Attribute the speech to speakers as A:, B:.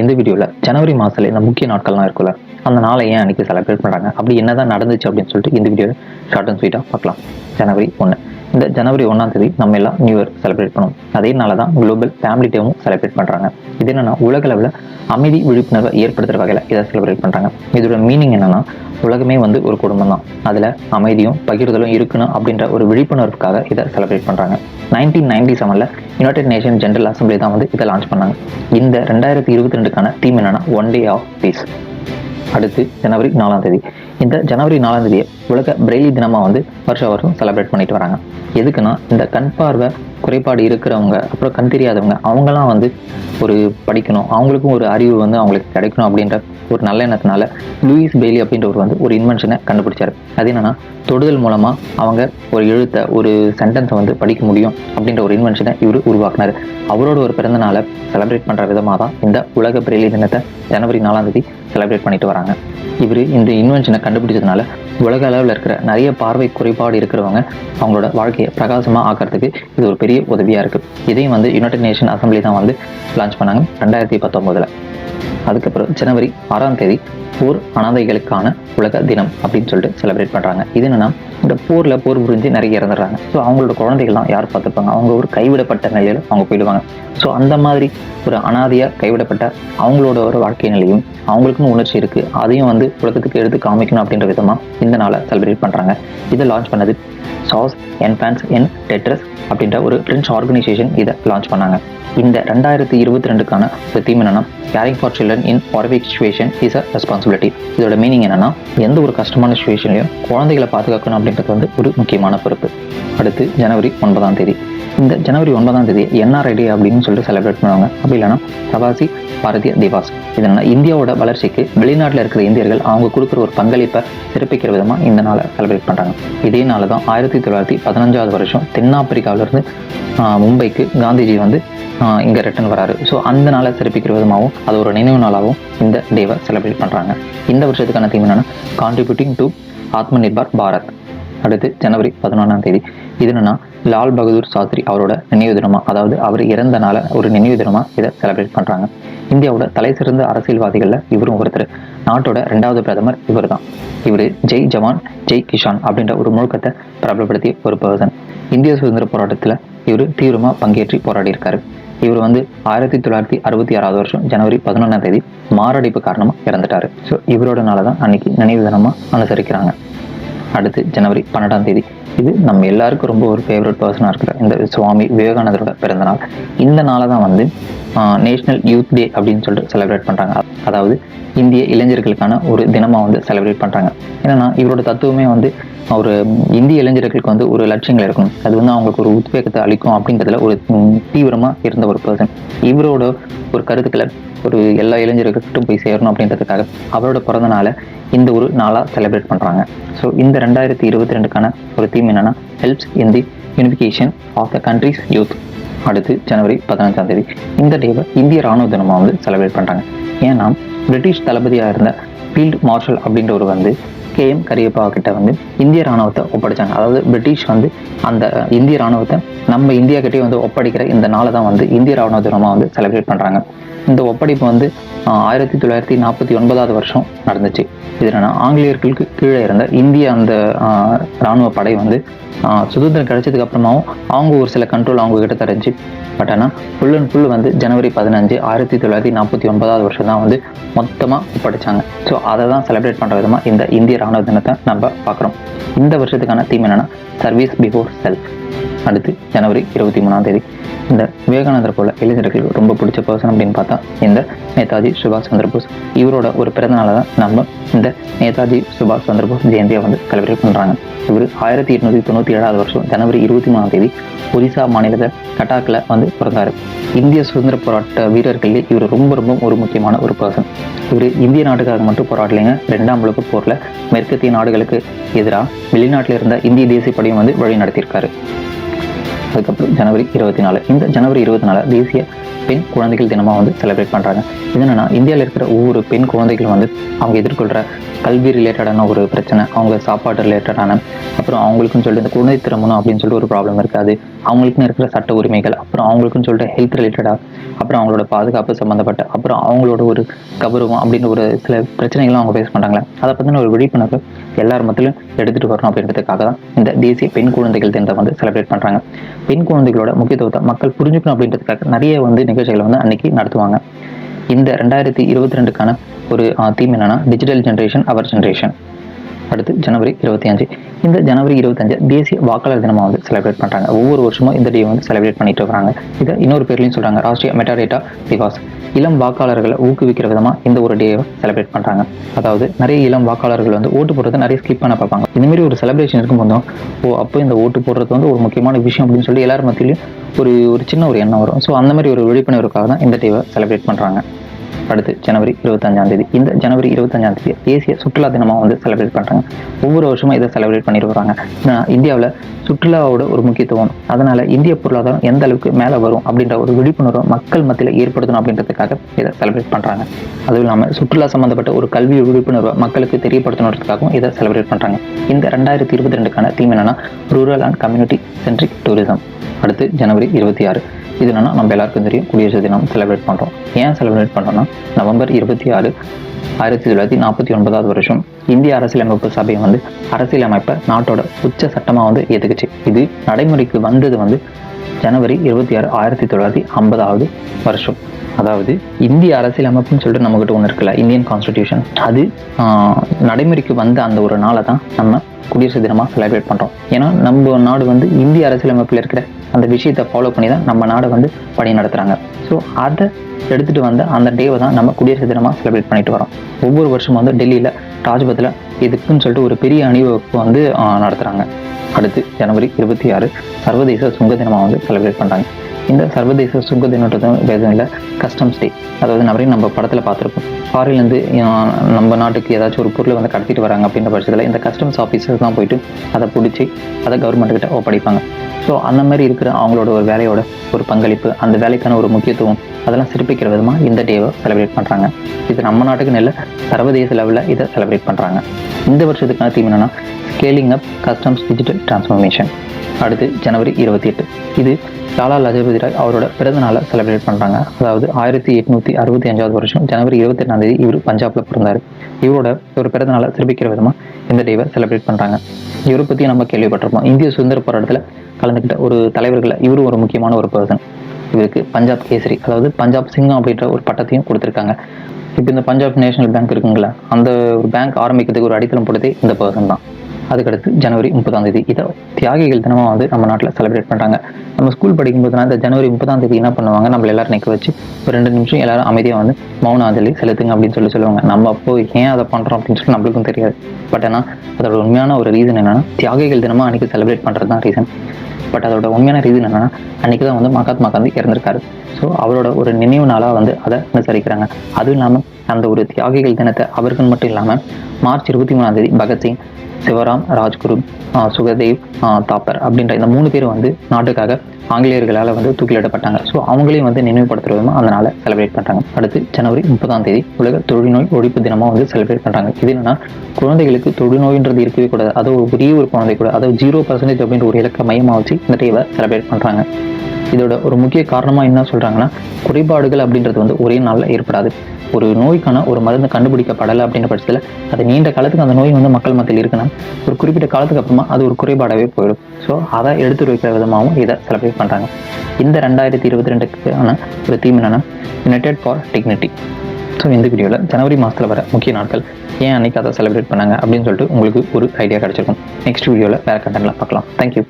A: இந்த வீடியோவில் ஜனவரி மாதத்தில் இந்த முக்கிய நாட்கள்லாம் இருக்குல்ல அந்த நாளை ஏன் அன்றைக்கி செலிப்ரேட் பண்ணுறாங்க அப்படி என்னதான் நடந்துச்சு அப்படின்னு சொல்லிட்டு இந்த வீடியோவில் ஷார்ட் அண்ட் ஸ்வீட்டாக பார்க்கலாம். ஜனவரி ஒன்று இந்த ஜனவரி ஒன்றாம் தேதி நம்ம எல்லாம் நியூ இயர் செலிப்ரேட் பண்ணுவோம் அதே நாள தான் குளோபல் ஃபேமிலி டேவும் செலிப்ரேட் பண்ணுறாங்க இது என்னென்னா உலக அளவில் அமைதி விழிப்புணர்வை ஏற்படுத்துகிற வகையில் இதை செலிப்ரேட் பண்ணுறாங்க இதோட மீனிங் என்னென்னா உலகமே வந்து ஒரு குடும்பம் தான் அதில் அமைதியும் பகிர்தலும் இருக்கணும் அப்படின்ற ஒரு விழிப்புணர்வுக்காக இதை செலிப்ரேட் பண்ணுறாங்க நைன்டீன் நைன்டி செவனில் யுனைடெட் நேஷன் ஜென்ரல் அசம்பிளி தான் வந்து இதை லான்ச் பண்ணாங்க. இந்த ரெண்டாயிரத்தி இருபத்தி ரெண்டுக்கான தீம் என்னன்னா ஒன் டே ஆஃப் பீஸ் அடுத்து ஜனவரி நாலாம் தேதி. இந்த ஜனவரி நாலாம் தேதியை உலக பிரெய்லி தினமாக வந்து வருஷ வருஷம் செலிப்ரேட் பண்ணிட்டு வராங்க. எதுக்குன்னா இந்த கண் பார்வை குறைபாடு இருக்கிறவங்க அப்புறம் கண் தெரியாதவங்க அவங்களாம் வந்து ஒரு படிக்கணும். அவங்களுக்கும் ஒரு அறிவு வந்து அவங்களுக்கு கிடைக்கணும் அப்படின்ற ஒரு நல்ல எண்ணத்தினால லூயிஸ் பெய்லி அப்படின்றவர் வந்து ஒரு இன்வென்ஷனை கண்டுபிடிச்சாரு. அது என்னன்னா தொடுதல் மூலமாக அவங்க ஒரு எழுத்தை ஒரு சென்டென்ஸை வந்து படிக்க முடியும் அப்படின்ற ஒரு இன்வென்ஷனை இவர் உருவாக்குனார். அவரோட ஒரு பிறந்த நாளை செலிப்ரேட் பண்ணுற விதமாக தான் இந்த உலக பிரெய்லி தினத்தை ஜனவரி நாலாம் தேதி செலிப்ரேட் பண்ணிட்டு வராங்க. இவர் இந்த இன்வென்ஷனை கண்டுபிடிச்சதுனால உலக அளவில் இருக்கிற நிறைய பார்வை குறைபாடு இருக்கிறவங்க அவங்களோட வாழ்க்கையை பிரகாசமாக ஆக்கிறதுக்கு இது ஒரு பெரிய உதவியாக இருக்குது இதையும் வந்து யுனைடெட் நேஷன் அசம்பிளி தான் வந்து லான்ச் பண்ணாங்க ரெண்டாயிரத்தி பத்தொம்போதில் அதுக்கப்புறம் ஜனவரி ஆறாம் தேதி போர் அனாதைகளுக்கான உலக தினம் அப்படின்னு சொல்லிட்டு செலிப்ரேட் பண்ணுறாங்க இது என்னன்னா இந்த போரில் போர் புரிஞ்சு நிறைய இறந்துடுறாங்க. ஸோ அவங்களோட குழந்தைகள்லாம் யார் பார்த்துப்பாங்க? அவங்க ஒரு கைவிடப்பட்ட நிலையில் அவங்க போயிடுவாங்க. ஸோ அந்த மாதிரி ஒரு அனாதையாக கைவிடப்பட்ட அவங்களோட ஒரு வாழ்க்கை நிலையும் அவங்களுக்குன்னு உணர்ச்சி இருக்குது அதையும் வந்து உலகத்துக்கு எடுத்து காமிக்கணும் அப்படின்ற விதமாக இந்த நாளை செலிப்ரேட் பண்ணுறாங்க இதை லான்ச் பண்ணது சாஸ் என்ஃபான்ஸ் என் டெட்ரஸ் அப்படின்ற ஒரு ஃப்ரெஞ்ச் ஆர்கனைசேஷன் இதை லான்ச் பண்ணாங்க. இந்த ரெண்டாயிரத்தி இருபத்தி ரெண்டுக்கான ஒரு தீம் என்னன்னா கேரிங் ஃபார் சில்ட்ரன் இன் ஒர்விக் சுச்சுவேஷன் இஸ் அ ரெஸ்பான்சிபிலிட்டி இதோட மீனிங் என்னன்னா எந்த ஒரு கஷ்டமான சுச்சுவேஷன்லையும் குழந்தைகளை பாதுகாக்கணும் அப்படின்றது வந்து ஒரு முக்கியமான பொறுப்பு. அடுத்து ஜனவரி ஒன்பதாம் தேதி. இந்த ஜனவரி ஒன்பதாம் தேதி என்ஆர்ஐடி அப்படின்னு சொல்லிட்டு செலிப்ரேட் பண்ணுவாங்க. அப்படி இல்லைன்னா பிரவாசி பாரதிய திவாஸ். இதனால இந்தியாவோட வளர்ச்சிக்கு வெளிநாட்டில் இருக்கிற இந்தியர்கள் அவங்க கொடுக்குற ஒரு பங்களிப்பை சிறப்பிக்கிற விதமாக இந்த நாளை செலிப்ரேட் பண்ணுறாங்க இதே நாள் தான் ஆயிரத்தி தொள்ளாயிரத்தி பதினஞ்சாவது வருஷம் தென்னாப்பிரிக்காவிலிருந்து மும்பைக்கு காந்திஜி வந்து இங்கே ரிட்டர்ன் வராரு. ஸோ அந்த நாளை சிறப்பிக்கிற விதமாகவும் அது ஒரு நினைவு நாளாகவும் இந்த டேவை செலிப்ரேட் பண்ணுறாங்க இந்த வருஷத்துக்கான தீம் என்னன்னா கான்ட்ரிபியூட்டிங் டு ஆத்ம நிர்பார் பாரத். அடுத்து ஜனவரி பதினொன்றாம் தேதி. இது என்னன்னா லால் பகதூர் சாஸ்திரி அவரோட நினைவு தினமாக அதாவது அவர் இறந்த நாளை ஒரு நினைவு தினமாக இதை செலிப்ரேட் பண்ணுறாங்க இந்தியாவோட தலை சிறந்த அரசியல்வாதிகளில் இவரும் ஒருத்தர். நாட்டோட ரெண்டாவது பிரதமர் இவர் தான் இவர் ஜெய் ஜவான் ஜெய் கிஷான் அப்படின்ற ஒரு முழுக்கத்தை பிரபலப்படுத்திய ஒரு பர்சன் இந்திய சுதந்திர போராட்டத்தில் இவர் தீவிரமாக பங்கேற்றி போராடி இருக்காரு இவர் வந்து ஆயிரத்தி தொள்ளாயிரத்தி அறுபத்தி ஆறாவது வருஷம் ஜனவரி பதினொன்றாம் தேதி மாரடைப்பு காரணமாக இறந்துட்டாரு. ஸோ இவரோட நாளை தான் அன்னைக்கு நினைவு தினமாக அனுசரிக்கிறாங்க. அடுத்து ஜனவரி பன்னெண்டாம் தேதி. இது நம்ம எல்லாருக்கும் ரொம்ப ஒரு ஃபேவரட் பர்சனாக இருக்கிற இந்த சுவாமி விவேகானந்தரோட பிறந்தநாள் இந்த நாளை தான் வந்து நேஷ்னல் யூத் டே அப்படின்னு சொல்லிட்டு செலிப்ரேட் பண்ணுறாங்க அதாவது இந்திய இளைஞர்களுக்கான ஒரு தினமாக வந்து செலிப்ரேட் பண்ணுறாங்க என்னென்னா இவரோட தத்துவமே வந்து ஒரு இந்திய இளைஞர்களுக்கு வந்து ஒரு லட்சியங்கள் இருக்கணும். அது வந்து அவங்களுக்கு ஒரு உத்வேகத்தை அளிக்கும் அப்படிங்கிறதுல ஒரு தீவிரமாக இருந்த ஒரு பர்சன் இவரோட ஒரு கருத்துக்களை ஒரு எல்லா இளைஞர்களுக்கிட்டும் போய் சேரணும் அப்படின்றதுக்காக அவரோட பிறந்த நாளை இந்த ஒரு நாளாக செலிப்ரேட் பண்ணுறாங்க ஸோ இந்த ரெண்டாயிரத்தி இருபத்தி ரெண்டுக்கான ஒரு தீம் என்னென்னா helps in the unification of the country's youth அடுத்து ஜனவரி பதினஞ்சாம் தேதி இந்த டேவை இந்திய ராணுவ தினமாக வந்து செலிப்ரேட் பண்ணுறாங்க ஏன்னா பிரிட்டிஷ் தளபதியாக இருந்த ஃபீல்ட் மார்ஷல் அப்படின்றவர் வந்து கேஎம் கரியப்பா கிட்ட வந்து இந்திய ராணுவத்தை ஒப்படைச்சாங்க. அதாவது பிரிட்டிஷ் வந்து அந்த இந்திய ராணுவத்தை நம்ம இந்தியா கிட்டே வந்து ஒப்படைக்கிற இந்த நாளை தான் வந்து இந்திய ராணுவ தினமாக வந்து செலிப்ரேட் பண்ணுறாங்க இந்த ஒப்படைப்பு வந்து ஆயிரத்தி தொள்ளாயிரத்தி நாற்பத்தி ஒன்பதாவது வருஷம் நடந்துச்சு. இது ஆங்கிலேயர்களுக்கு கீழே இருந்த இந்திய அந்த இராணுவ ராணுவ படை வந்து சுதந்திரம் கிடைச்சதுக்கு அப்புறமாவும் அவங்க ஒரு சில கண்ட்ரோல் அவங்க கிட்ட தரஞ்சு. பட் ஆனால் ஃபுல் அண்ட் ஃபுல் வந்து ஜனவரி பதினஞ்சு ஆயிரத்தி தொள்ளாயிரத்தி நாற்பத்தி ஒன்பதாவது வருஷம் தான் வந்து மொத்தமாக ஒப்படைச்சாங்க. ஸோ அதை தான் செலிப்ரேட் பண்ணுற விதமாக இந்த இந்திய ராணுவ தினத்தை நம்ம பார்க்குறோம். இந்த வருஷத்துக்கான தீம் என்னென்னா சர்வீஸ் பிஃபோர் செல்ஃப் அடுத்து ஜனவரி இருபத்தி மூணாம் தேதி. இந்த விவேகானந்தர் போல இளைஞர்களுக்கு ரொம்ப பிடிச்ச பர்சன் அப்படின்னு பார்த்தா இந்த நேதாஜி சுபாஷ் சந்திரபோஸ் இவரோட ஒரு பிறந்தநாளை தான் நம்ம இந்த நேதாஜி சுபாஷ் சந்திரபோஸ் ஜெயந்தியை வந்து செலிப்ரேட் பண்ணுறாங்க இவர் ஆயிரத்தி எட்நூற்றி தொண்ணூற்றி ஏழாவது வருஷம் ஜனவரி இருபத்தி மூணாம் தேதி ஒரிசா மாநிலத்தை கட்டாக்கில் வந்து பிறந்தார். இந்திய சுதந்திர போராட்ட வீரர்களில் இவர் ரொம்ப ரொம்ப ஒரு முக்கியமான ஒரு பர்சன் இவர் இந்திய நாட்டுக்காக மட்டும் போராடலைங்க. ரெண்டாம் உலக போரில் மேற்கத்திய நாடுகளுக்கு எதிராக வெளிநாட்டில் இருந்த இந்திய தேசிய படையும் வந்து வழி நடத்தியிருக்காரு. அதுக்கப்புறம் ஜனவரி இருபத்தி நாலு. இந்த ஜனவரி இருபத்தி நாலு தேசிய பெண் குழந்தைகள் தினமாக வந்து செலிப்ரேட் பண்ணுறாங்க இது என்னென்னா இந்தியாவில் இருக்கிற ஒவ்வொரு பெண் குழந்தைகளும் வந்து அவங்க எதிர்கொள்கிற கல்வி ரிலேட்டடான ஒரு பிரச்சனை அவங்க சாப்பாடு ரிலேட்டடான அப்புறம் அவங்களுக்குன்னு சொல்லிட்டு இந்த குழந்தை திருமணம் அப்படின்னு சொல்லிட்டு ஒரு ப்ராப்ளம் இருக்காது அவங்களுக்குன்னு இருக்கிற சட்ட உரிமைகள் அப்புறம் அவங்களுக்குன்னு சொல்லிட்டு ஹெல்த் ரிலேட்டடாக அப்புறம் அவங்களோட பாதுகாப்பு சம்மந்தப்பட்ட அப்புறம் அவங்களோட ஒரு கௌரவம் அப்படின்னு ஒரு சில பிரச்சனைகளும் அவங்க ஃபேஸ் பண்ணுறாங்களே அதை பற்றின ஒரு விழிப்புணர்வு எல்லார் மத்திலும் எடுத்துகிட்டு வரணும் அப்படின்றதுக்காக தான் இந்த தேசிய பெண் குழந்தைகள் தினத்தை வந்து செலிப்ரேட் பண்ணுறாங்க பெண் குழந்தைகளோட முக்கியத்துவத்தை மக்கள் புரிஞ்சுக்கணும் அப்படின்றதுக்காக நிறைய வந்து நிகழ்ச்சிகளை வந்து அன்னைக்கு நடத்துவாங்க. இந்த ரெண்டாயிரத்தி இருபத்தி ரெண்டுக்கான ஒரு தீம் என்னென்னா டிஜிட்டல் ஜென்ரேஷன் அவர் ஜென்ரேஷன் அடுத்து ஜனவரி இருபத்தி அஞ்சு. இந்த ஜனவரி இருபத்தஞ்சு தேசிய வாக்காளர் தினமாக வந்து செலிப்ரேட் பண்ணுறாங்க ஒவ்வொரு வருஷமும் இந்த டே வந்து செலிப்ரேட் பண்ணிட்டு இருக்காங்க இதை இன்னொரு பேர்லையும் சொல்கிறாங்க ராஷ்ட்ரிய மெட்டாடேட்டா திவாஸ் இளம் வாக்காளர்களை ஊக்குவிக்கிற விதமாக இந்த ஒரு டேவை செலிப்ரேட் பண்ணுறாங்க அதாவது நிறைய இளம் வாக்காளர்கள் வந்து ஓட்டு போடுறத நிறைய ஸ்கிப் பண்ண பார்ப்பாங்க. இந்தமாரி ஒரு செலிப்ரேஷன் இருக்கும்போது ஓ அப்போ இந்த ஓட்டு போடுறது வந்து ஒரு முக்கியமான விஷயம் அப்படின்னு சொல்லி எல்லாரும் மத்தியிலையும் ஒரு ஒரு சின்ன ஒரு எண்ணம் வரும். ஸோ அந்த மாதிரி ஒரு விழிப்புணர்வுக்காக தான் இந்த டேவை செலிப்ரேட் பண்ணுறாங்க அடுத்து ஜனவரி இருபத்தஞ்சாம் தேதி. இந்த ஜனவரி இருபத்தஞ்சாம் தேதி தேசிய சுற்றுலா தினமாக வந்து செலிப்ரேட் பண்ணுறாங்க ஒவ்வொரு வருஷமும் இதை செலிப்ரேட் பண்ணிட்டு வராங்க. இந்தியாவில் சுற்றுலாவோட ஒரு முக்கியத்துவம். அதனால இந்திய பொருளாதாரம் எந்த அளவுக்கு மேலே வரும் அப்படின்ற ஒரு விழிப்புணர்வு மக்கள் மத்தியில் ஏற்படுத்தணும் அப்படின்றதுக்காக இதை செலிப்ரேட் பண்ணுறாங்க அதுவும் இல்லாமல் சுற்றுலா சம்மந்தப்பட்ட ஒரு கல்வி விழிப்புணர்வை மக்களுக்கு தெரியப்படுத்தணுன்றதுக்காகவும் இதை செலிப்ரேட் பண்ணுறாங்க இந்த ரெண்டாயிரத்தி இருபத்தி ரெண்டுக்கான தீம் என்னன்னா rural and community centric tourism அடுத்து ஜனவரி இருபத்தி ஆறு. இது என்னென்னா நம்ம எல்லாருக்கும் தெரியும் குடியரசு தினம் செலிப்ரேட் பண்ணுறோம் ஏன் செலிப்ரேட் பண்ணுறோம்னா நவம்பர் இருபத்தி ஆறு ஆயிரத்தி தொள்ளாயிரத்தி நாற்பத்தி ஒன்பதாவது வருஷம் இந்திய அரசியலமைப்பு சபை வந்து அரசியலமைப்பை நாட்டோட உச்ச சட்டமாக வந்து எதுக்குச்சு இது நடைமுறைக்கு வந்தது வந்து ஜனவரி இருபத்தி ஆறு ஆயிரத்தி தொள்ளாயிரத்தி ஐம்பதாவது வருஷம். அதாவது இந்திய அரசியலமைப்புன்னு சொல்லிட்டு நம்மகிட்ட ஒன்று இருக்குல்ல இந்தியன் கான்ஸ்டிடியூஷன் அது நடைமுறைக்கு வந்த அந்த ஒரு நாளை தான் நம்ம குடியரசு தினமாக செலிப்ரேட் பண்ணுறோம் ஏன்னா நம்ம நாடு வந்து இந்திய அரசியலமைப்பில் இருக்கிற அந்த விஷயத்தை ஃபாலோ பண்ணி தான் நம்ம நாடை வந்து பணி நடத்துகிறாங்க ஸோ அதை எடுத்துகிட்டு வந்த அந்த டேவை தான் நம்ம குடியரசு தினமாக செலிப்ரேட் பண்ணிட்டு வரோம். ஒவ்வொரு வருஷமும் வந்து டெல்லியில் ராஜ்பத்தில் இதுக்குன்னு சொல்லிட்டு ஒரு பெரிய அணிவகுப்பு வந்து நடத்துகிறாங்க அடுத்து ஜனவரி இருபத்தி ஆறு சர்வதேச சுங்க தினமாக வந்து செலிப்ரேட் பண்ணுறாங்க இந்த சர்வதேச சுங்க தினத்தும் எதுவும் இல்லை கஸ்டம்ஸ் டே அதாவது நிறைய நம்ம படத்தில் பார்த்துருப்போம். ஃபாரின்லேருந்து நம்ம நாட்டுக்கு ஏதாச்சும் ஒரு பொருளை வந்து கடத்திட்டு வராங்க அப்படின்ற பட்சத்தில் இந்த கஸ்டம்ஸ் ஆஃபீஸர்ஸ் தான் போயிட்டு அதை பிடிச்சி அதை கவர்மெண்ட் கிட்ட ஒப்படைப்பாங்க. ஸோ அந்த மாதிரி இருக்கிற அவங்களோட ஒரு வேலையோட ஒரு பங்களிப்பு அந்த வேலைக்கான ஒரு முக்கியத்துவம் அதெல்லாம் சிறப்பிக்கிற விதமாக இந்த டேவை செலிப்ரேட் பண்ணுறாங்க இது நம்ம நாட்டுக்குன்னு இல்லை சர்வதேச லெவலில் இதை செலிப்ரேட் பண்ணுறாங்க இந்த வருஷத்துக்கான தீம் என்னன்னா scaling up customs digital transformation அடுத்து ஜனவரி இருபத்தி எட்டு இது லாலா லஜபதி ராய் அவரோட பிறந்த நாளை செலிப்ரேட் பண்ணுறாங்க அதாவது ஆயிரத்தி எட்நூற்றி அறுபத்தி அஞ்சாவது வருஷம் ஜனவரி இருபத்தி எட்டாம் தேதி இவர் பஞ்சாப்ல பிறந்தார். இவரோட ஒரு பிறந்த நாளை சிறப்பிக்கிற விதமாக இந்த டேவை செலிப்ரேட் பண்ணுறாங்க இவரை பற்றி நம்ம கேள்விப்பட்டிருப்போம். இந்திய சுதந்திர போராட்டத்தில் கலந்துக்கிட்ட ஒரு தலைவர்கள் இவரும் ஒரு முக்கியமான ஒரு பர்சன் இவருக்கு பஞ்சாப் கேசரி அதாவது பஞ்சாப் சிங்கம் அப்படின்ற ஒரு பட்டத்தையும் கொடுத்துருக்காங்க. இப்போ இந்த பஞ்சாப் நேஷனல் பேங்க் இருக்குங்களா? அந்த ஒரு பேங்க் ஆரம்பிக்கிறதுக்கு ஒரு அடித்தளம் போடுறது இந்த பர்சன் தான். அதுக்கடுத்து ஜனவரி முப்பதாம் தேதி. இதை தியாகிகள் தினமாக வந்து நம்ம நாட்டில் செலிப்ரேட் பண்ணுறாங்க நம்ம ஸ்கூல் படிக்கும்போதுனா இந்த ஜனவரி முப்பதாம் தேதி என்ன பண்ணுவாங்க? நம்மள எல்லாரும் நிற்க வச்சு ஒரு ரெண்டு நிமிஷம் எல்லாரும் அமைதியாக வந்து மௌனாஞ்சலி செலுத்துங்க அப்படின்னு சொல்லி சொல்லுவாங்க. நம்ம அப்போ ஏன் அதை பண்ணுறோம் அப்படின்னு சொல்லி நம்மளுக்கும் தெரியாது. பட் ஆனால் அதோட உண்மையான ஒரு ரீசன் என்னென்னா தியாகிகள் தினமாக அன்றைக்கி செலிப்ரேட் பண்ணுறது தான் ரீசன் பட் அதோட உண்மையான ரீசன் என்னென்னா அன்றைக்கி தான் வந்து மகாத்மா காந்தி இறந்திருக்காரு. ஸோ அவரோட ஒரு நினைவு நாளாக வந்து அதை அனுசரிக்கிறாங்க. அதுவும் இல்லாமல் அந்த ஒரு தியாகிகள் தினத்தை அவர்கள் மட்டும் இல்லாமல் மார்ச் இருபத்தி மூணாம் தேதி பகத்சிங் சிவராம் ராஜ்குரு சுகதேவ் தாப்பர் அப்படின்ற இந்த மூணு பேர் வந்து நாட்டுக்காக ஆங்கிலேயர்களால் வந்து தூக்கிலிடப்பட்டாங்க. ஸோ அவங்களையும் வந்து நினைவுபடுத்துகிற விதமாக அதனால் செலிப்ரேட் பண்ணுறாங்க அடுத்து ஜனவரி முப்பதாம் தேதி உலக தொழுநோய் ஒழிப்பு தினமாக வந்து செலிப்ரேட் பண்ணுறாங்க இது என்னன்னா குழந்தைகளுக்கு தொழுநோயின்றது இருக்கவே கூடாது. அது ஒரு பெரிய ஒரு குழந்தை கூட. அதாவது ஜீரோ பர்சன்டேஜ் அப்படின்ற ஒரு இலக்க மையமாக வச்சு இந்த டேவை செலிப்ரேட் பண்ணுறாங்க இதோட ஒரு முக்கிய காரணமாக என்ன சொல்கிறாங்கன்னா குறைபாடுகள் அப்படின்றது வந்து ஒரே நாளில் ஏற்படாது. ஒரு நோய்க்கான ஒரு மருந்து கண்டுபிடிக்கப்படலை அப்படின்ற பட்சத்தில் அது நீண்ட காலத்துக்கு அந்த நோய் வந்து மக்கள் மத்தியில் இருக்குன்னா ஒரு குறிப்பிட்ட காலத்துக்கு அப்புறமா அது ஒரு குறைபாடாகவே போயிடும். ஸோ அதை எடுத்து வைக்கிற விதமாகவும் இதை செலிப்ரேட் பண்ணுறாங்க இந்த ரெண்டாயிரத்தி இருபத்தி ரெண்டுக்கான ஒரு தீம் என்னென்னா யுனைடெட் ஃபார் டிக்னிட்டி ஸோ இந்த வீடியோவில் ஜனவரி மாதத்தில் வர முக்கிய நாட்கள் ஏன் அன்னைக்கு அதை செலிப்ரேட் பண்ணாங்க அப்படின்னு சொல்லிட்டு உங்களுக்கு ஒரு ஐடியா கிடச்சிருக்கும். நெக்ஸ்ட் வீடியோவில் வேறு கண்டென்ட்லாம் பார்க்கலாம். தேங்க்யூ